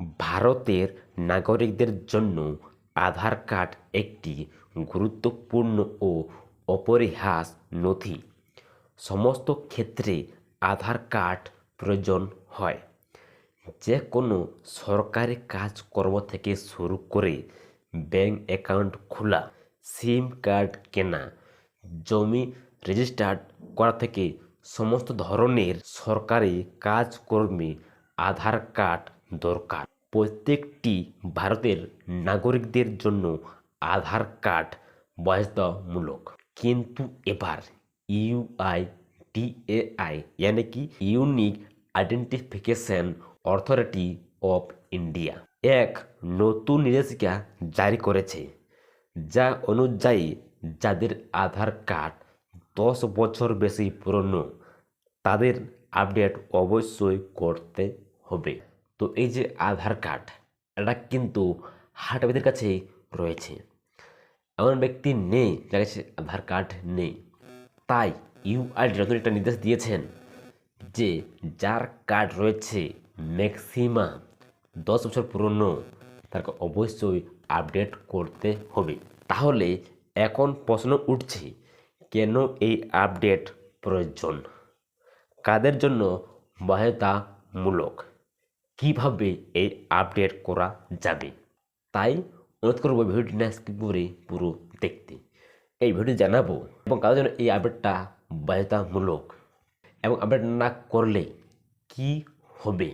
ভারতের নাগরিকদের জন্য আধার কার্ড একটি গুরুত্বপূর্ণ ও অপরিহাস নথি। সমস্ত ক্ষেত্রে আধার কার্ড প্রয়োজন হয়। যে কোনো সরকারি কাজকর্ম থেকে শুরু করে ব্যাঙ্ক অ্যাকাউন্ট খোলা, সিম কার্ড কেনা, জমি রেজিস্টার্ড করা থেকে সমস্ত ধরনের সরকারি কাজকর্মে আধার কার্ড দরকার। প্রত্যেকটি ভারতের নাগরিকদের জন্য আধার কার্ড বাধ্যতামূলক। কিন্তু এবার ইউআই ডিএআই यानी কি? Unique identification authority of India. এক নতুন নির্দেশিকা জারি করেছে, যা অনুযায়ী যাদের আধার কার্ড দশ বছর বেশি পুরনো, তাদের আপডেট অবশ্যই করতে হবে। তো এই যে আধার কার্ড, এটা কিন্তু হাটবিদের কাছে রয়েছে। এমন ব্যক্তি নেই যার কাছে আধার কার্ড নেই। তাই ইউআইডি নতুন একটা নির্দেশ দিয়েছেন যে যার কার্ড রয়েছে ম্যাক্সিমাম দশ বছর পুরনো, তাকে অবশ্যই আপডেট করতে হবে। তাহলে এখন প্রশ্ন উঠছে, কেন এই আপডেট প্রয়োজন? কাদের জন্য বাধ্যতামূলক? কীভাবে এই আপডেট করা যাবে? তাই অনুরোধ করব ভিডিওটি না স্কিপ করে পুরো দেখতে। এই ভিডিও জানাব এবং কাদের জন্য এই আপডেটটা বাধ্যতামূলক এবং আপডেট না করলে কি হবে?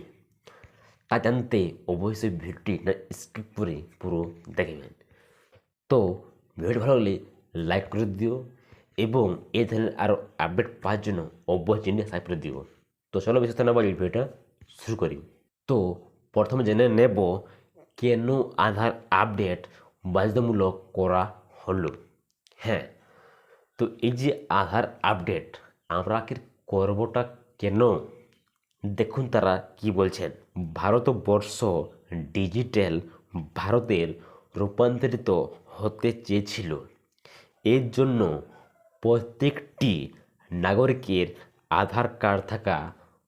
তা জানতে অবশ্যই ভিডিওটি না স্কিপ করে পুরো দেখবেন। তো ভিডিও ভালো লাগলে লাইক করে দিও এবং এই ধরনের আরও আপডেট পাওয়ার জন্য অবশ্যই সাবস্ক্রাইব করে দিও। তো চলো বিশেষ না বলি ভিডিওটা শুরু করি। তো প্রথমে জেনে নেব কেন আধার আপডেট বাধ্যতামূলক করা হলো। হ্যাঁ তো এই যে আধার আপডেট, আমরা কি করবটা কেন? দেখুন তারা কি বলছেন, ভারতবর্ষ ডিজিটাল ভারতের রূপান্তরিত হতে চেয়েছিল। এর জন্য প্রত্যেকটি নাগরিকের আধার কার্ড থাকা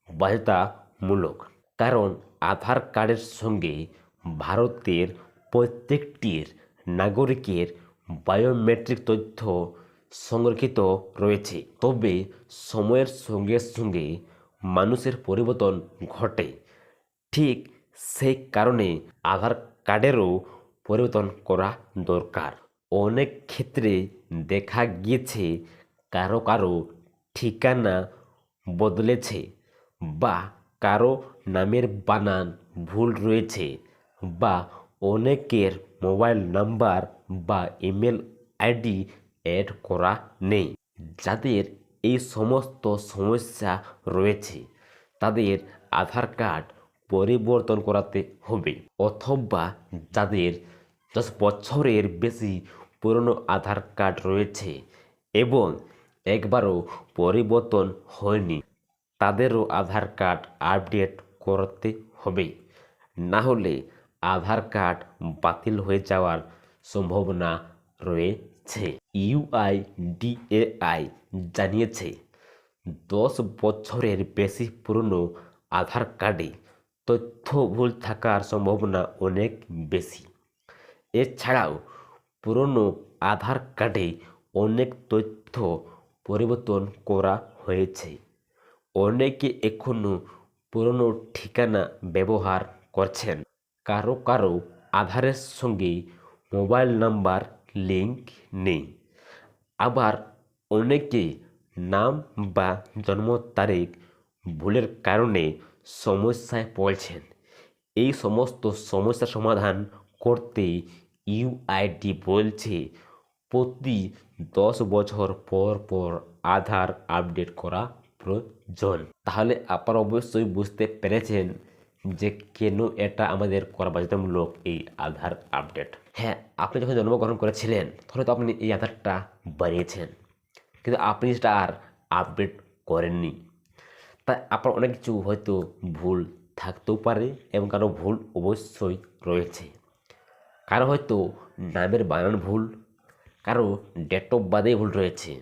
বাধ্যতামূলক। কারণ আধার কার্ডের সঙ্গে ভারতের প্রত্যেকটির নাগরিকের বায়োমেট্রিক তথ্য সংরক্ষিত রয়েছে। তবে সময়ের সঙ্গে সঙ্গে মানুষের পরিবর্তন ঘটে। ঠিক সেই কারণে আধার কার্ডেরও পরিবর্তন করা দরকার। অনেক ক্ষেত্রে দেখা গিয়েছে কারও কারও ঠিকানা বদলেছে বা কারও নামের বানান ভুল রয়েছে বা অনেকের মোবাইল নাম্বার বা ইমেল আইডি অ্যাড করা নেই। যাদের এই সমস্ত সমস্যা রয়েছে, তাদের আধার কার্ড পরিবর্তন করাতে হবে অথবা যাদের দশ বছরের বেশি পুরনো আধার কার্ড রয়েছে এবং একবারও পরিবর্তন হয়নি, তাদেরও আধার কার্ড আপডেট করতে হবে না হলে আধার কার্ড বাতিল হয়ে যাওয়ার সম্ভাবনা রয়েছে। ইউআইডিএআই জানিয়েছে, দশ বছরের বেশি পুরনো আধার কার্ডে তথ্য ভুল থাকার সম্ভাবনা অনেক বেশি। এছাড়াও, পুরনো আধার কার্ডে অনেক তথ্য পরিবর্তন করা হয়েছে। অনেকে এখনও পুরনো ঠিকানা ব্যবহার করছেন। কারও কারও আধারের সঙ্গে মোবাইল নাম্বার লিঙ্ক নেই। আবার অনেকে নাম বা জন্ম তারিখ ভুলের কারণে সমস্যায় পড়ছেন। এই সমস্ত সমস্যা সমাধান করতে ইউআইডি বলছে, প্রতি দশ বছর পর পর আধার আপডেট করা প্রয়োজন। তাহলে আপনারা অবশ্যই বুঝতে পেরেছেন যে কেন এটা আমাদের করা বাধ্যতামূলক এই আধার আপডেট। হ্যাঁ আপনি যখন জন্মগ্রহণ করেছিলেন তখন তো আপনি এই আধারটা বানিয়েছেন। কিন্তু আপনি সেটা আর আপডেট করেননি। তাই আপনার অনেক কিছু হয়তো ভুল থাকতেও পারে এবং কারও ভুল অবশ্যই রয়েছে। কারও হয়তো নামের বানান ভুল, কারও ডেট অফ বার্থে ভুল রয়েছে।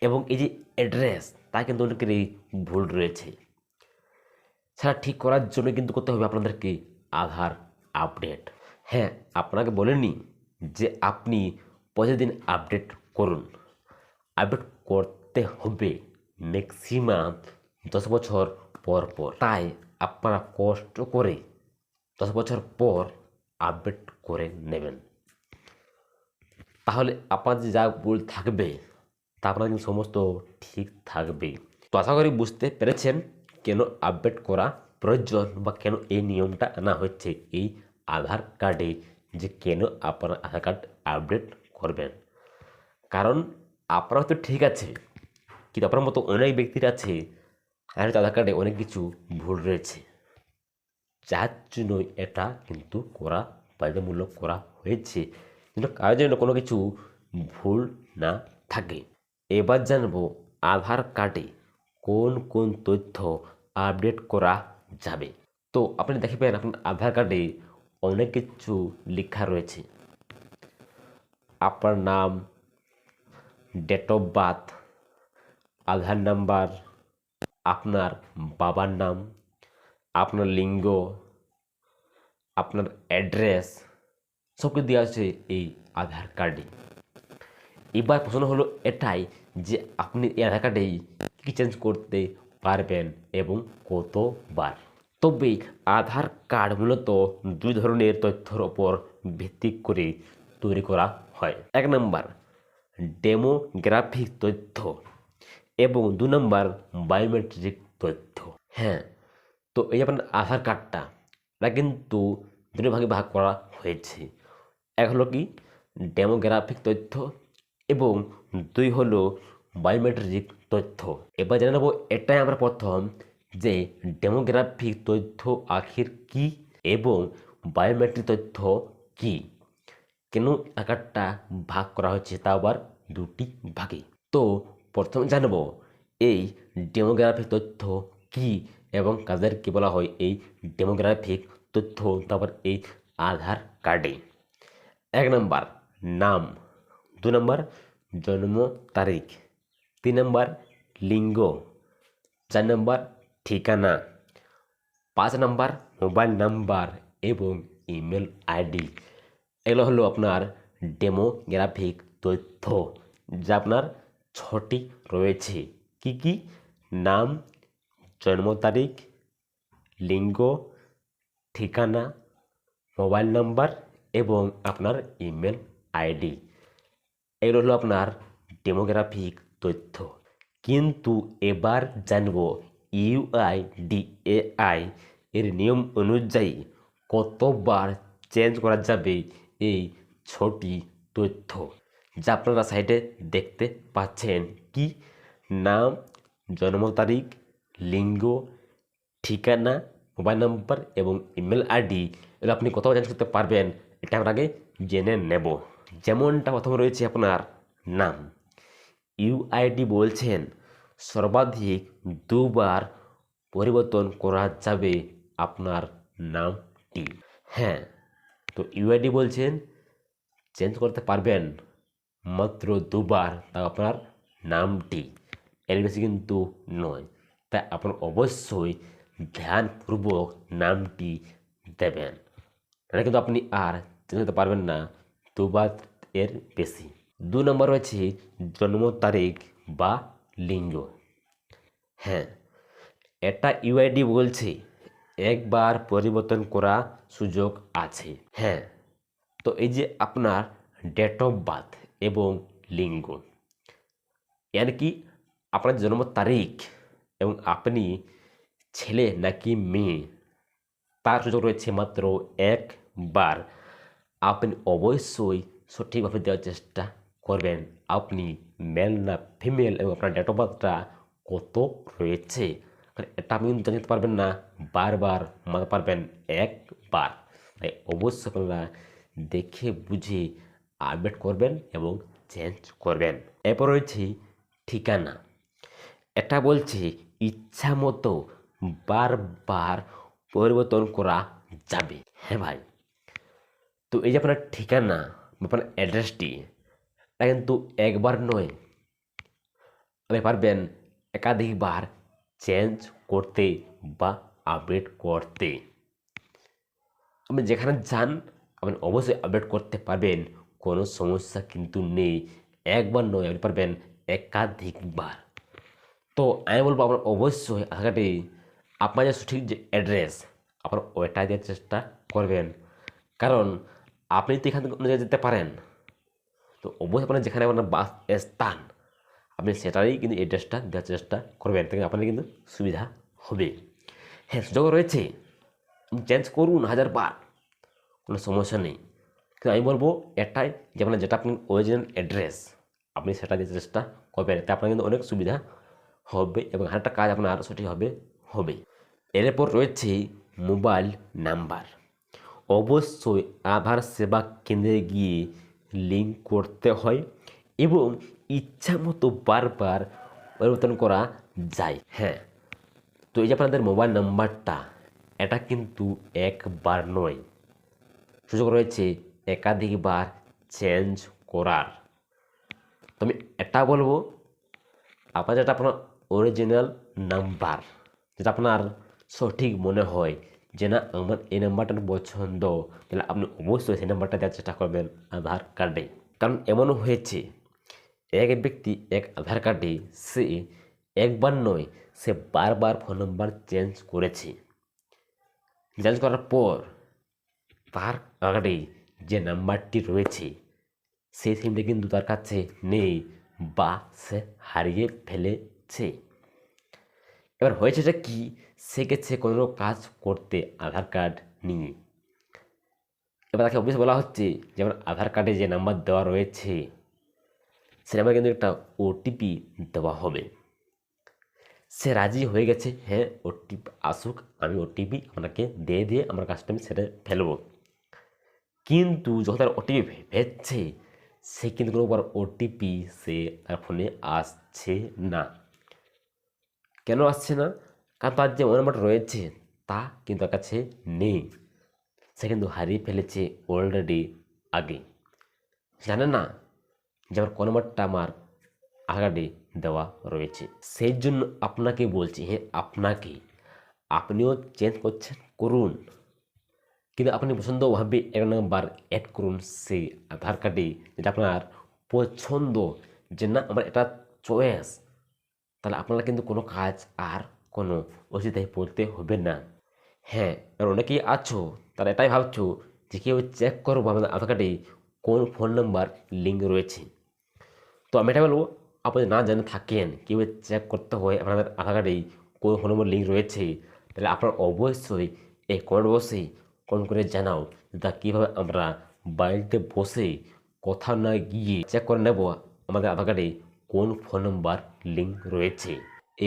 এবং এই যে অ্যাড্রেস তা কিন্তু অনেকেরই ভুল রয়েছে। সেটা ঠিক করার জন্য কিন্তু করতে হবে আপনাদেরকে আধার আপডেট। হ্যাঁ আপনাকে বলেনি যে আপনি প্রতিদিন আপডেট করুন। আপডেট করতে হবে ম্যাক্সিমাম দশ বছর পর পর। তাই আপনারা কষ্ট করে দশ বছর পর আপডেট করে নেবেন। তাহলে আপনাদের যা ভুল থাকবে তা আপনার কিন্তু সমস্ত ঠিক থাকবে। তো আশা করি বুঝতে পেরেছেন কেন আপডেট করা প্রয়োজন বা কেন এই নিয়মটা আনা হচ্ছে এই আধার কার্ডে যে কেন আপনার আধার কার্ড আপডেট করবেন। কারণ আপনার হয়তো ঠিক আছে, কিন্তু আপনার মতো অনেক ব্যক্তির আছে আর আধার কার্ডে অনেক কিছু ভুল রয়েছে। যার জন্য এটা কিন্তু করা, বাধ্যতামূলক করা হয়েছে। যেন কারোর জন্য কোনো কিছু ভুল না থাকে। এবার জানব আধার কার্ডে কোন কোন তথ্য আপডেট করা যাবে। তো আপনি দেখে দেখবেন আপনার আধার কার্ডে অনেক কিছু লেখা রয়েছে। আপনার নাম date of birth Aadhaar number আপনার বাবার নাম, আপনার লিঙ্গ, আপনার অ্যাড্রেস সব কিছু দেওয়া আছে এই আধার কার্ডে। এবার প্রশ্ন হলো এটাই যে আপনি এই আধার কার্ডেই কী চেঞ্জ করতে পারবেন এবং কতবার? তবে আধার কার্ড মূলত দুই ধরনের তথ্যের ওপর ভিত্তি করে তৈরি করা হয়। এক নম্বর ডেমোগ্রাফিক তথ্য এবং দু নম্বর বায়োমেট্রিক তথ্য। হ্যাঁ তো এই আপনার আধার কার্ডটা এটা কিন্তু দুটো ভাগে ভাগ করা হয়েছে। এক হলো কি ডেমোগ্রাফিক তথ্য এবং দুই হলো বায়োমেট্রিক তথ্য। এবার জেনে নেব এটাই আমরা প্রথম যে ডেমোগ্রাফিক তথ্য আখির কি এবং বায়োমেট্রিক তথ্য কি। কেন আকারটা ভাগ করা হয়েছে তা আবার দুটি ভাগে। তো প্রথমে জানব এই ডেমোগ্রাফিক তথ্য কি এবং কাদেরকে বলা হয় এই ডেমোগ্রাফিক তথ্য। তারপর এই আধার কার্ডে এক নম্বর, নাম। দু নম্বর জন্ম তারিখ। তিন নম্বর লিঙ্গ। চার নম্বর ঠিকানা। পাঁচ নম্বর মোবাইল নাম্বার এবং ইমেল আইডি। এগুলো হলো আপনার ডেমোগ্রাফিক তথ্য, যা আপনার ছটি রয়েছে। কি কি? নাম, জন্ম তারিখ, লিঙ্গ, ঠিকানা, মোবাইল নাম্বার এবং আপনার ইমেল আইডি। এগুলো হলো আপনার ডেমোগ্রাফিক তথ্য। কিন্তু এবার জানব ইউআইডিএআই এর নিয়ম অনুযায়ী কতবার চেঞ্জ করা যাবে এই ছটি তথ্য, যা আপনারা সাইটে দেখতে পাচ্ছেন। কি? নাম, জন্ম তারিখ, লিঙ্গ, ঠিকানা, মোবাইল নাম্বার এবং ইমেল আইডি, এগুলো আপনি কোথাও চেঞ্জ করতে পারবেন, এটা আমরা আগে জেনে নেব। যেমনটা প্রথমে রয়েছে আপনার নাম। ইউআইডি বলছেন, সর্বাধিক দুবার পরিবর্তন করা যাবে আপনার নামটি। হ্যাঁ তো ইউআইডি বলছেন, চেঞ্জ করতে পারবেন মাত্র দুবার তা আপনার নামটি। এর বেশি কিন্তু নয়, তাই আপনার অবশ্যই ধ্যানপূর্বক নামটি দেবেন। এটা কিন্তু আপনি আর চেঞ্জ করতে পারবেন না। দুবার এর বেশি। দু নম্বর রয়েছে জন্ম তারিখ বা লিঙ্গ। হ্যাঁ এটা ইউআইডি বলছে, একবার পরিবর্তন করা সুযোগ আছে। হ্যাঁ তো এই যে আপনার ডেট অফ বার্থ এবং লিঙ্গ। এর কি আপনার জন্ম তারিখ এবং আপনি ছেলে নাকি মেয়ে? তার সুযোগ রয়েছে মাত্র একবার। আপনি অবশ্যই সঠিকভাবে দেওয়ার চেষ্টা করবেন। আপনি মেল না ফিমেল এবং আপনার ডেট অফ বার্থটা কত রয়েছে? কারণ এটা আপনি কিন্তু জানতে পারবেন না, বারবার মানতে পারবেন একবার। তাই অবশ্যই আপনারা দেখে বুঝে আপডেট করবেন এবং চেঞ্জ করবেন। এরপর রয়েছে ঠিকানা। এটা বলছে ইচ্ছা মতো বারবার পরিবর্তন করা যাবে। হ্যাঁ ভাই। তো এই যে আপনার ঠিকানা আপনার অ্যাড্রেসটি এটা কিন্তু একবার নয়। আপনি পারবেন একাধিকবার চেঞ্জ করতে বা আপডেট করতে। আপনি যেখানে যান, আপনি অবশ্যই আপডেট করতে পারবেন, কোনো সমস্যা কিন্তু নেই। একবার নয়, আপনি পারবেন একাধিকবার। তো আমি বলব আপনার অবশ্যই আধার কার্ডে আপনার যে সঠিক যে অ্যাড্রেস আপনার ওইটা দেওয়ার চেষ্টা করবেন। কারণ আপনি তো এখান থেকে যেতে পারেন। তো অবশ্যই আপনার যেখানে আপনার বাস স্থান, আপনি সেটারই কিন্তু অ্যাড্রেসটা দেওয়ার চেষ্টা করবেন, তাহলে আপনার কিন্তু সুবিধা হবে। হ্যাঁ সুযোগ রয়েছে। চেঞ্জ করুন হাজার বার কোনো সমস্যা নেই। কিন্তু আমি বলব এটাই যে আপনার যেটা আপনি অরিজিনাল অ্যাড্রেস আপনি সেটা দিতে চেষ্টা করবেন এতে আপনার কিন্তু অনেক সুবিধা হবে এবং আরেকটা কাজ আপনার আরও সঠিক হবে হবে। এরপর রয়েছে মোবাইল নাম্বার অবশ্যই আধার সেবা কেন্দ্রে গিয়ে লিঙ্ক করতে হয় এবং ইচ্ছা মতো বারবার পরিবর্তন করা যায়। হ্যাঁ তো এই যে আপনাদের মোবাইল নাম্বারটা এটা কিন্তু একবার নয়। সুযোগ রয়েছে একাধিকবার চেঞ্জ করার। তো আমি এটা বলব, আপনার যেটা আপনার অরিজিনাল নাম্বার যেটা আপনার সঠিক মনে হয় যে না আমার এই নাম্বারটা পছন্দ তাহলে আপনি অবশ্যই সেই নাম্বারটা দেওয়ার চেষ্টা করবেন আধার কার্ডে কারণ এমনও হয়েছে এক ব্যক্তি এক আধার কার্ডে সে একবার নয় সে বারবার ফোন নাম্বার চেঞ্জ করেছে চেঞ্জ করার পর তার কার্ডে যে নাম্বারটি রয়েছে সেই সিমটি কিন্তু তার কাছে নেই বা সে হারিয়ে ফেলেছে এবার হয়েছেটা কি? সে গেছে কোনো কাজ করতে আধার কার্ড নিয়ে। এবার তাকে অফিসে বলা হচ্ছে যেমন আধার কার্ডে যে নাম্বার দেওয়া রয়েছে, সে নাম্বার কিন্তু একটা ওটিপি দেওয়া হবে। সে রাজি হয়ে গেছে হ্যাঁ ওটিপি আসুক, আমি ওটিপি আপনাকে দিয়ে দিয়ে আমার কাজটা আমি সেটা ফেলব। কিন্তু যখন তার ওটিপি ভেজছে সে কিন্তু কোনোবার ওটিপি সে তার ফোনে আসছে না। কেন আসছে না? কারণ তার যে নাম্বারটা রয়েছে, তা কিন্তু তার কাছে নেই। সে কিন্তু হারিয়ে ফেলেছে অলরেডি আগে। জানে না যে আমার কোন নাম্বারটা আমার আগাডে দেওয়া রয়েছে। সেই জন্য আপনাকে বলছি হ্যাঁ আপনাকে, আপনিও চেঞ্জ করছেন, করুন। কিন্তু আপনি পছন্দভাবে এক নম্বর অ্যাড করুন সেই আধার কার্ডে যেটা আপনার পছন্দ। যে না, আমার এটা চয়েস তাহলে আপনারা কিন্তু কোনো কাজ আর কোনো অসুবিধায় পড়তে হবে না। হ্যাঁ আর অনেকেই আছো, তারা এটাই ভাবছ যে কেউ চেক করব আমাদের আধার কার্ডে কোন ফোন নাম্বার লিঙ্ক রয়েছে। তো আমি এটা বলব, আপনি না জেনে থাকেন কীভাবে চেক করতে হয় আপনাদের আধার কার্ডে কোন ফোন নম্বর লিঙ্ক রয়েছে, তাহলে আপনার অবশ্যই এই কমেন্ট বসে কোন করে জানাও তা কীভাবে আমরা বাড়িতে বসে কথা না গিয়ে চেক করে নেব আমাদের আধার কার্ডে কোন ফোন নম্বর লিঙ্ক রয়েছে?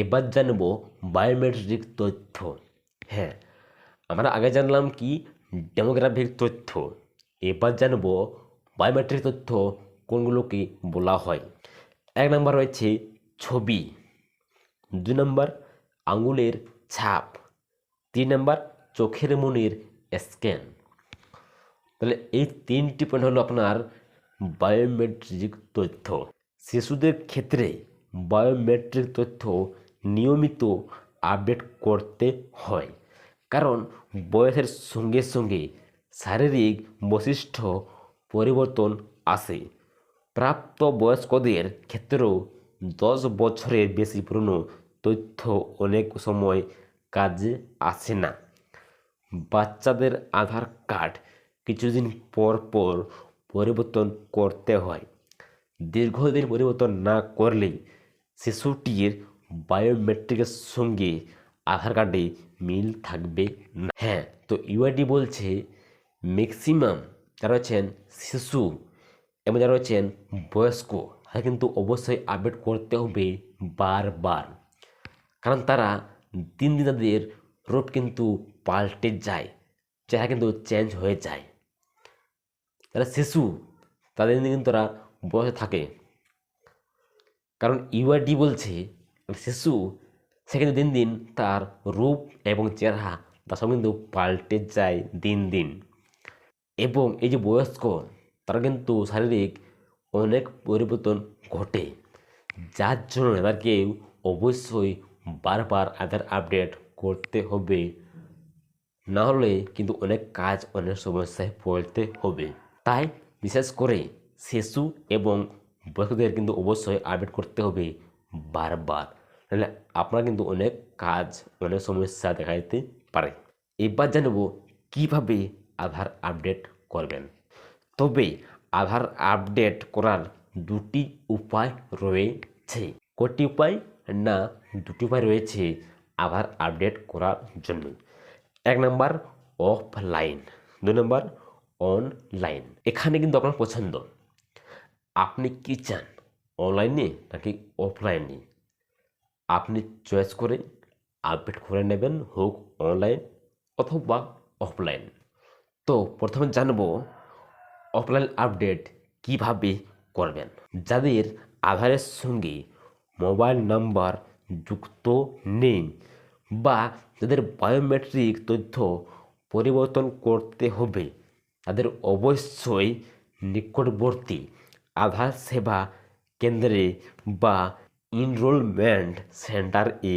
এবার জানব বায়োমেট্রিক তথ্য। হ্যাঁ আমরা আগে জানলাম কি ডেমোগ্রাফিক তথ্য। এবার জানব বায়োমেট্রিক তথ্য কোনগুলোকে বলা হয়। এক নম্বর রয়েছে ছবি দুই নম্বর আঙুলের ছাপ, তিন নম্বর চোখের মনির স্ক্যান তাহলে এই তিনটি পয়েন্ট হলো আপনার বায়োমেট্রিক তথ্য। শিশুদের ক্ষেত্রে বায়োমেট্রিক তথ্য নিয়মিত আপডেট করতে হয়। কারণ বয়সের সঙ্গে সঙ্গে শারীরিক বৈশিষ্ট্য পরিবর্তন আসে। প্রাপ্ত বয়স্কদের ক্ষেত্রেও দশ বছরের বেশি পুরনো তথ্য অনেক সময় কাজে আসে না। বাচ্চাদের আধার কার্ড কিছুদিন পর পর পরিবর্তন করতে হয়। দীর্ঘদিন পরিবর্তন না করলে শিশুটির বায়োমেট্রিকের সঙ্গে আধার কার্ডে মিল থাকবে না। হ্যাঁ তো ইউআইডি বলছে ম্যাক্সিমাম যারা রয়েছেন শিশু এবং যারা রয়েছেন বয়স্ক তারা কিন্তু অবশ্যই আপডেট করতে হবে বারবার। কারণ তারা দিন দিন তাদের রূপ কিন্তু পাল্টে যায়, চেহারা কিন্তু চেঞ্জ হয়ে যায়। তারা শিশু, তাদের কিন্তু তারা বয়সে থাকে। কারণ ইউআরডি বলছে, শিশু সে কিন্তু দিন দিন তার রূপ এবং চেহারা সব কিন্তু পাল্টে যায় দিন দিন। এবং এই যে বয়স্ক তারা কিন্তু শারীরিক অনেক পরিবর্তন ঘটে। যার জন্য তাদেরকে অবশ্যই বারবার আধার আপডেট করতে হবে। না হলে কিন্তু অনেক কাজ, অনেক সমস্যায় পড়তে হবে। তাই বিশেষ করে শিশু এবং বয়স্কদের কিন্তু অবশ্যই আপডেট করতে হবে বারবার। নাহলে আপনার কিন্তু অনেক কাজ, অনেক সমস্যা দেখা দিতে পারে। এবার জানব কীভাবে আধার আপডেট করবেন। তবে আধার আপডেট করার দুটি উপায় রয়েছে। কটি উপায় না দুটি উপায় রয়েছে আধার আপডেট করার জন্য? এক নাম্বার অফলাইন দুই নাম্বার অনলাইন এখানে কিন্তু আপনার পছন্দ। আপনি কি চান? অনলাইনে নাকি অফলাইনে আপনি চয়েস করে আপডেট করে নেবেন, হোক অনলাইন অথবা অফলাইন তো প্রথমে জানব অফলাইন আপডেট কীভাবে করবেন? যাদের আধারের সঙ্গে মোবাইল নাম্বার যুক্ত নেই বা যাদের বায়োমেট্রিক তথ্য পরিবর্তন করতে হবে, তাদের অবশ্যই নিকটবর্তী আধার সেবা কেন্দ্রে বা এনরোলমেন্ট সেন্টারে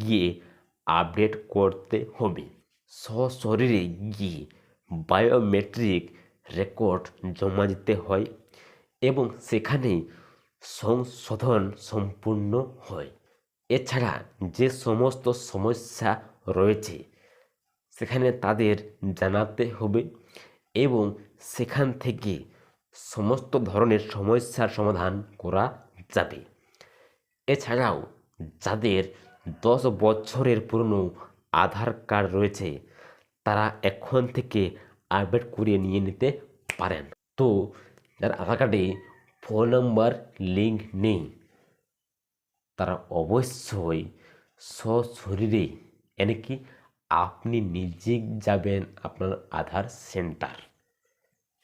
গিয়ে আপডেট করতে হবে। সশরীরে গিয়ে বায়োমেট্রিক রেকর্ড জমা দিতে হয় এবং সেখানে সংশোধন সম্পূর্ণ হয়। এছাড়া যে সমস্ত সমস্যা রয়েছে, সেখানে তাদের জানাতে হবে এবং সেখান থেকে সমস্ত ধরনের সমস্যার সমাধান করা যাবে। এছাড়াও যাদের দশ বছরের পুরনো আধার কার্ড রয়েছে, তারা এখন থেকে আপডেট করিয়ে নিয়ে নিতে পারেন। তো যার আধার কার্ডে ফোন নাম্বার, লিঙ্ক নেই, তারা অবশ্যই সশরীরে এনে কি আপনি নিজে যাবেন আপনার আধার সেন্টার।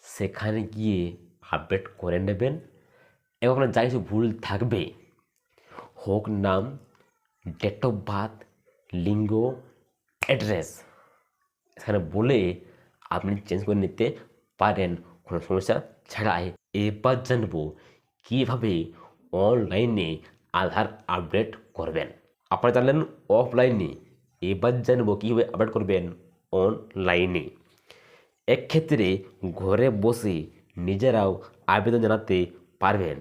সেখানে গিয়ে আপডেট করে নেবেন এবং আপনার যা কিছু ভুল থাকবে, হোক নাম ডেট অফ বার্থ লিঙ্গ অ্যাড্রেস এখানে বলে আপনি চেঞ্জ করে নিতে পারেন, কোনো সমস্যা ছাড়াই। এবার জানব কীভাবে অনলাইনে আধার আপডেট করবেন। আপনারা জানলেন অফলাইনে এবার জানব কীভাবে আপডেট করবেন অনলাইনে এক্ষেত্রে ঘরে বসে নিজেরাও আবেদন জানাতে পারবেন।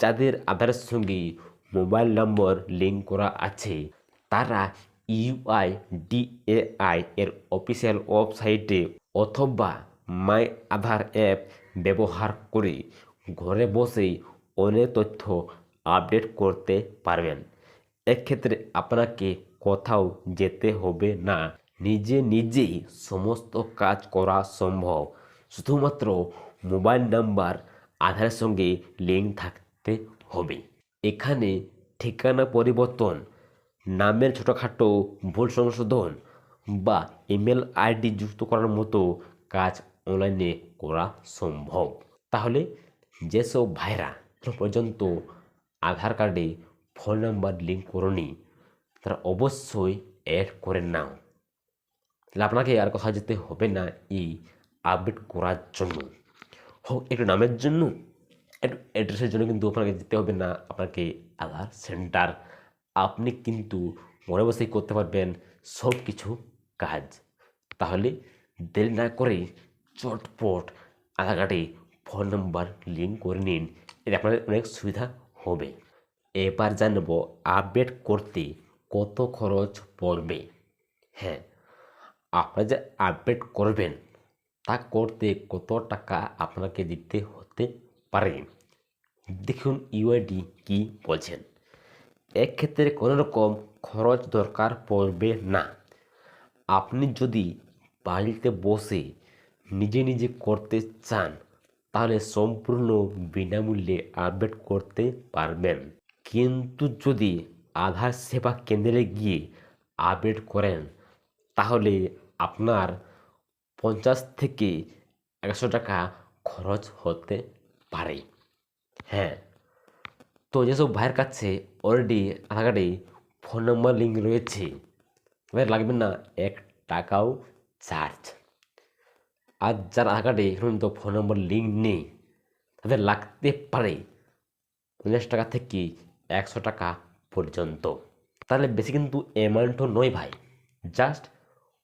যাদের আধারের সঙ্গে মোবাইল নম্বর লিঙ্ক করা আছে, তারা ইউআই ডিএআই এর অফিসিয়াল ওয়েবসাইটে অথবা মাই আধার অ্যাপ ব্যবহার করে ঘরে বসেই অনেক তথ্য আপডেট করতে পারবেন। এক্ষেত্রে আপনাকে কোথাও যেতে হবে না, নিজে নিজেই সমস্ত কাজ করা সম্ভব। শুধুমাত্র মোবাইল নাম্বার, আধারের সঙ্গে লিঙ্ক থাকতে হবে। এখানে ঠিকানা পরিবর্তন, নামের ছোটোখাটো ভুল সংশোধন বা ইমেল আইডি যুক্ত করার মতো কাজ অনলাইনে করা সম্ভব। তাহলে যেসব ভাইরা পর্যন্ত আধার কার্ডে ফোন নাম্বার লিঙ্ক করনি, তারা অবশ্যই অ্যাড করে নাও। তাহলে আপনাকে আর কোথাও যেতে হবে না এই আপডেট করার জন্য। হোক, একটু নামের জন্য, একটু অ্যাড্রেসের জন্য কিন্তু আপনাকে যেতে হবে না। আপনাকে আধার সেন্টার আপনি কিন্তু মনে বসেই করতে পারবেন সব কিছু কাজ। তাহলে দেরি না করে চটপট আধার কার্ডে ফোন নাম্বার লিঙ্ক করে নিন। এতে আপনাদের অনেক সুবিধা হবে। এবার জানব আপডেট করতে কত খরচ পড়বে। হ্যাঁ আপনারা যে আপডেট করবেন তা করতে কত টাকা আপনাকে দিতে হতে পারে? দেখুন ইউআইডি কি বলছেন। এক্ষেত্রে কোনো রকম খরচ দরকার পড়বে না। আপনি যদি বাড়িতে বসে নিজে নিজে করতে চান, তাহলে সম্পূর্ণ বিনামূল্যে আপডেট করতে পারবেন। কিন্তু যদি আধার সেবা কেন্দ্রে গিয়ে আপডেট করেন, তাহলে আপনার পঞ্চাশ থেকে একশো টাকা খরচ হতে পারে। হ্যাঁ তো যেসব ভাইয়ের কাছে অলরেডি আধার কার্ডে ফোন নাম্বার লিঙ্ক রয়েছে তাদের লাগবে না এক টাকাও চার্জ আর যার আধার কার্ডে তো ফোন নাম্বার লিঙ্ক নেই, তাদের লাগতে পারে পঞ্চাশ টাকা থেকে একশো টাকা পর্যন্ত। তাহলে বেশি কিন্তু অ্যামাউন্টও নয় ভাই জাস্ট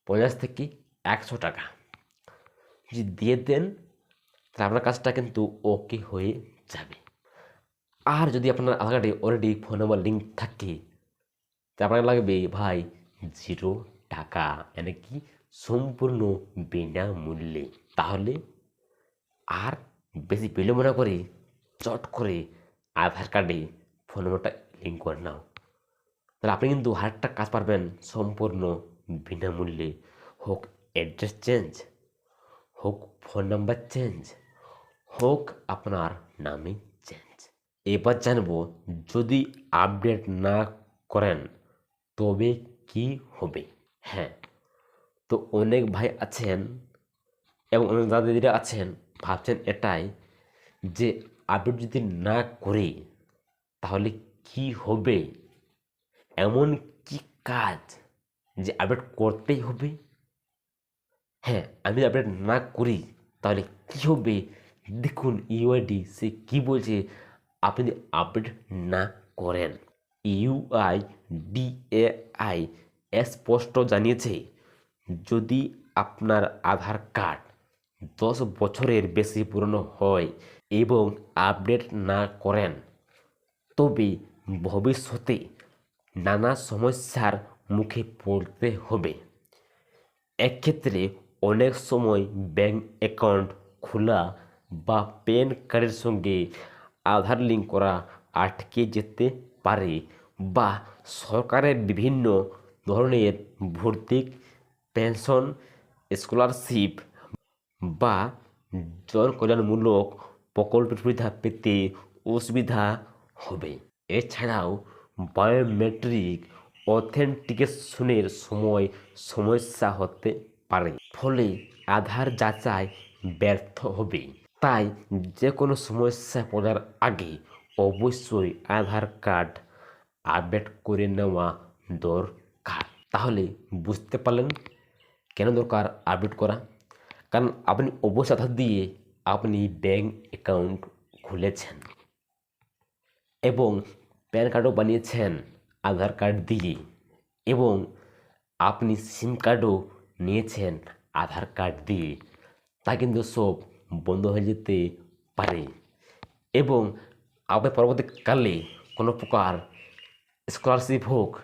পঞ্চাশ থেকে একশো টাকা। যদি দিয়ে দেন, তাহলে আপনার কাজটা কিন্তু ওকে হয়ে যাবে। আর যদি আপনার আধার কার্ডে অলরেডি ফোন নাম্বার লিঙ্ক থাকে, তা আপনার লাগবে, ভাই জিরো টাকা। মানে কি? সম্পূর্ণ বিনামূল্যে। তাহলে আর বেশি বিলম্ব না করে, চট করে আধার কার্ডে ফোন নম্বরটা লিঙ্ক করে নাও। তাহলে আপনি কিন্তু হাজারটা কাজ পারবেন, সম্পূর্ণ বিনামূল্যে। হোক অ্যাড্রেস চেঞ্জ হোক ফোন নাম্বার চেঞ্জ হোক আপনার নামে চেঞ্জ এবার জানব যদি আপডেট না করেন তবে কি হবে হ্যাঁ তো অনেক ভাই আছেন এবং অনেক দাদা আছেন ভাবছেন এটাই যে আপডেট যদি না করে তাহলে কি হবে এমন কি কাজ যে আপডেট করতেই হবে হ্যাঁ আমি আপডেট না করি তাহলে কি হবে? দেখুন ইউআইডি সে কি বলছে? আপনি আপডেট না করেন ইউআই ডিএআই স্পষ্ট জানিয়েছে, যদি আপনার আধার কার্ড দশ বছরের বেশি পুরনো হয় এবং আপডেট না করেন, তবে ভবিষ্যতে নানা সমস্যার মুখে পড়তে হবে। এক্ষেত্রে অনেক সময় ব্যাংক অ্যাকাউন্ট খোলা বা প্যান কার্ডের সঙ্গে আধার লিঙ্ক করা আটকে যেতে পারে বা সরকারের বিভিন্ন ধরনের ভর্তি পেনশন, স্কলারশিপ বা জনকল্যাণমূলক প্রকল্পের সুবিধা পেতে অসুবিধা হবে। এছাড়াও বায়োমেট্রিক অথেন্টিকেশনের সময় সমস্যা হতে পারে ফলে আধার যাচাই ব্যর্থ হবে। তাই যে কোনো সমস্যা পড়ার আগে অবশ্যই আধার কার্ড আপডেট করে নেওয়া দরকার। তাহলে বুঝতে পারলেন কেন দরকার আপডেট করা? কারণ আপনি অবশ্যই আধার দিয়ে আপনি ব্যাঙ্ক অ্যাকাউন্ট খুলেছেন এবং প্যান কার্ডও বানিয়েছেন, আধার কার্ড দিয়ে। এবং আপনি সিম কার্ডও নিয়েছেন আধার কার্ড দিয়ে, তা কিন্তু সব বন্ধ হয়ে যেতে পারে। এবং আপনি পরবর্তীকালে কোনো প্রকার স্কলারশিপ হোক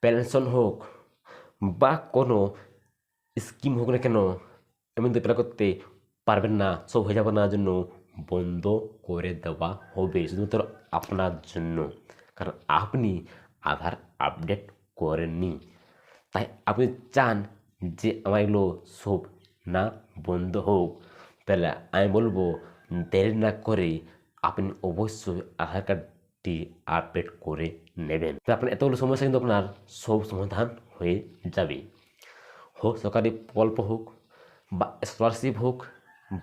পেনশন হোক, বা কোনো স্কিম হোক না কেন, এমন অ্যাপ্লাই করতে পারবেন না, সব হয়ে যাবে না জন্য বন্ধ করে দেওয়া হবে, শুধুমাত্র আপনার জন্য। কারণ আপনি আধার আপডেট করেননি। তাই আপনি চান যে আমার এগুলো সব না বন্ধ হোক। তাহলে আমি বলব, দেরি না করে আপনি অবশ্যই আধার কার্ডটি আপডেট করে নেবেন। তো আপনার এতগুলো সমস্যা কিন্তু আপনার সব সমাধান হয়ে যাবে। হোক, সরকারি প্রকল্প হোক বা স্কলারশিপ হোক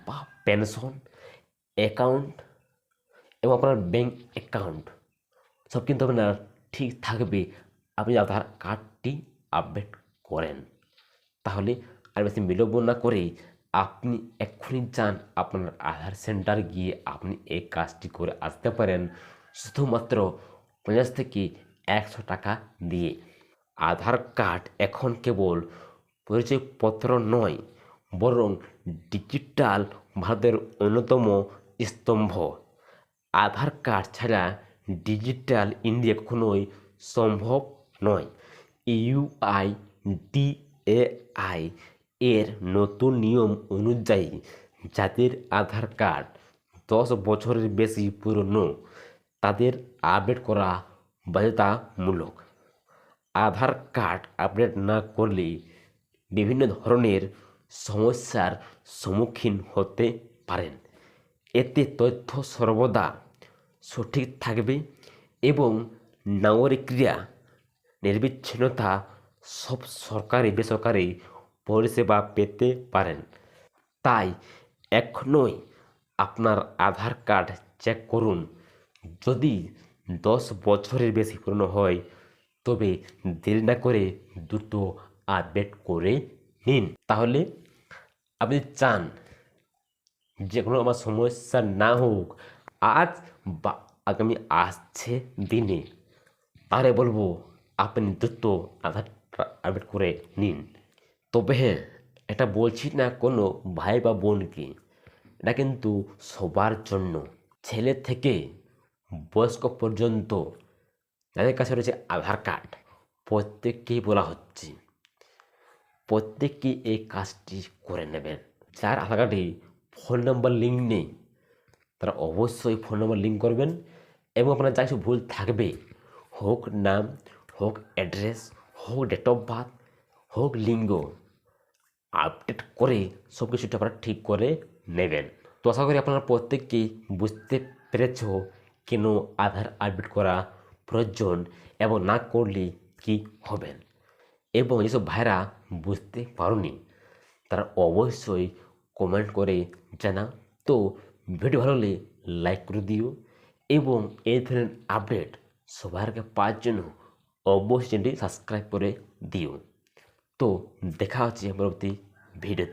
বা পেনশন অ্যাকাউন্ট এবং আপনার ব্যাঙ্ক অ্যাকাউন্ট সব কিন্তু আপনার ঠিক থাকবে। আপনি আধার কার্ডটি আপডেট করেন। তাহলে আর বেশি বিলম্ব না করে আপনি এক্ষুনি চান আপনার আধার সেন্টার গিয়ে আপনি এই কাজটি করে আসতে পারেন। শুধুমাত্র পঞ্চাশ থেকে একশো টাকা দিয়ে। আধার কার্ড এখন কেবল পরিচয়পত্র নয়, বরং ডিজিটাল ভারতের অন্যতম স্তম্ভ। আধার কার্ড ছাড়া ডিজিটাল ইন্ডিয়া কখনোই সম্ভব নয়। ইউআই ডিএআই এর নতুন নিয়ম অনুযায়ী যাদের আধার কার্ড দশ বছরের বেশি পুরনো, তাদের আপডেট করা বাধ্যতামূলক। আধার কার্ড আপডেট না করলে বিভিন্ন ধরনের সমস্যার সম্মুখীন হতে পারেন। এতে তথ্য সর্বদা সঠিক থাকবে এবং নাগরিকরা নির্বিচ্ছিন্নতা সব সরকারি, বেসরকারি পরিষেবা পেতে পারেন। তাই এখনই আপনার আধার কার্ড চেক করুন। যদি দশ বছরের বেশি পুরনো হয়, তবে দেরি না করে দ্রুত আপডেট করে নিন। তাহলে আপনি চান যে কোনো আমার সমস্যা না হোক, আজ বা আগামী আসছে দিনে। তাহলে বলব আপনি দ্রুত আধার আপডেট করে নিন। তবে হ্যাঁ এটা বলছি না কোনো ভাই বা বোনকে এটা কিন্তু সবার জন্য। ছেলে থেকে বয়স্ক পর্যন্ত যাদের কাছে রয়েছে আধার কার্ড, প্রত্যেককেই বলা হচ্ছে। প্রত্যেককেই এই কাজটি করে নেবেন। যার আধার কার্ডে ফোন নাম্বার, লিঙ্ক নেই, তারা অবশ্যই ফোন নাম্বার, লিঙ্ক করবেন। এবং আপনার যা কিছু ভুল থাকবে, হোক নাম হোক অ্যাড্রেস, হোক ডেট অফ বার্থ হোক লিঙ্গ আপডেট করে সব কিছুটা আপনারা ঠিক করে নেবেন। তো আশা করি আপনারা প্রত্যেককেই বুঝতে পেরেছ কেন আধার আপডেট করা প্রয়োজন এবং না করলে কি হবেন এবং যেসব ভাইরা বুঝতে পারোনি, তারা অবশ্যই কমেন্ট করে জানা তো ভিডিও ভালো হলে লাইক করে দিও এবং এই ধরনের আপডেট সবার পাওয়ার জন্য অবশ্যই চ্যানেলটি সাবস্ক্রাইব করে দিও। তো দেখা হচ্ছে পরবর্তী ভিডিওতে